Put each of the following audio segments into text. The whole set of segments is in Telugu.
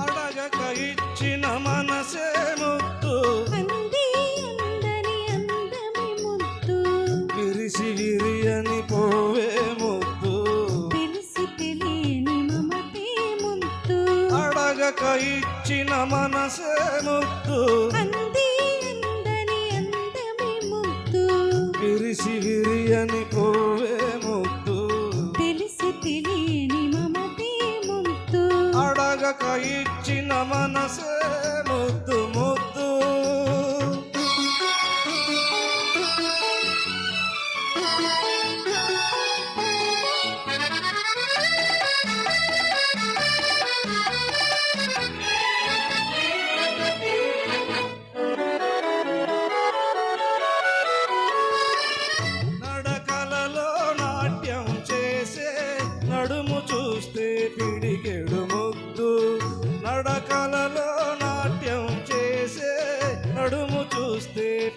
అడగక ఇచ్చిన మనసే ముద్దు విరిసి విరియని పోవే ముద్దు అడగక ఇచ్చిన మనసే ముద్దు ఇచ్చిన మనసే ముద్దు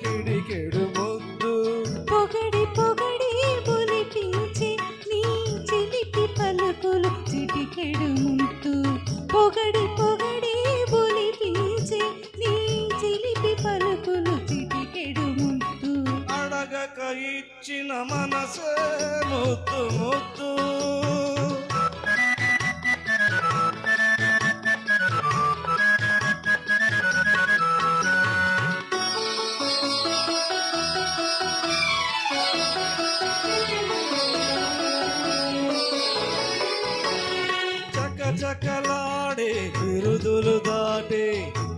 పిడికెడు ముద్దు పొగడి పొగడి బొలిపించి నీ చిలిపి పలుకులు చిటికెడు ముద్దు పొగడి పొగడి బొలిపించి నీ చిలిపి పలుకులు చిటికెడు ముద్దు అడగక ఇచ్చిన మనసే ముద్దు ముద్దు. చకలాడే బిరుదులు దాటే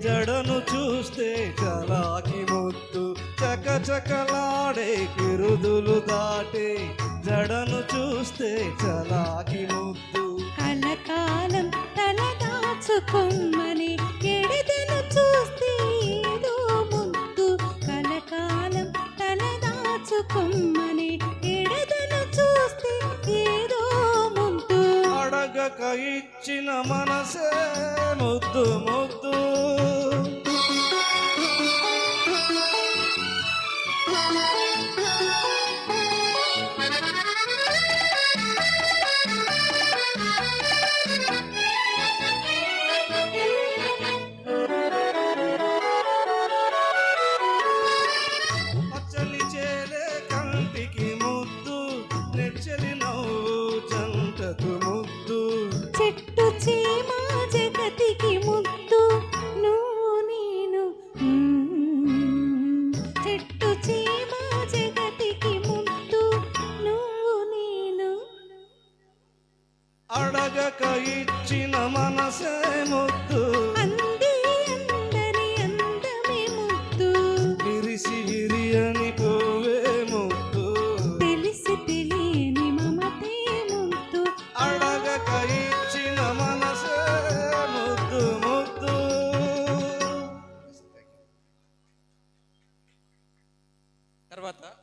జడను చూస్తే చలాకి ముద్దు చకచకలాడే బిరుదులు దాటే జడను చూస్తే చలాకి ముద్దు కలకాలం తల దాచుకొమ్మని ఎడదను చూస్తే ఏదో ముద్దు కలకాలం తల దాచుకొమ్మని అడగక ఇచ్చిన మనసే ముద్దు ముద్దు. చెట్టు చీమ జగతికి ముందు నువ్వు నేను. అడగక ఇచ్చిన మనసే ముద్దు. తర్వాత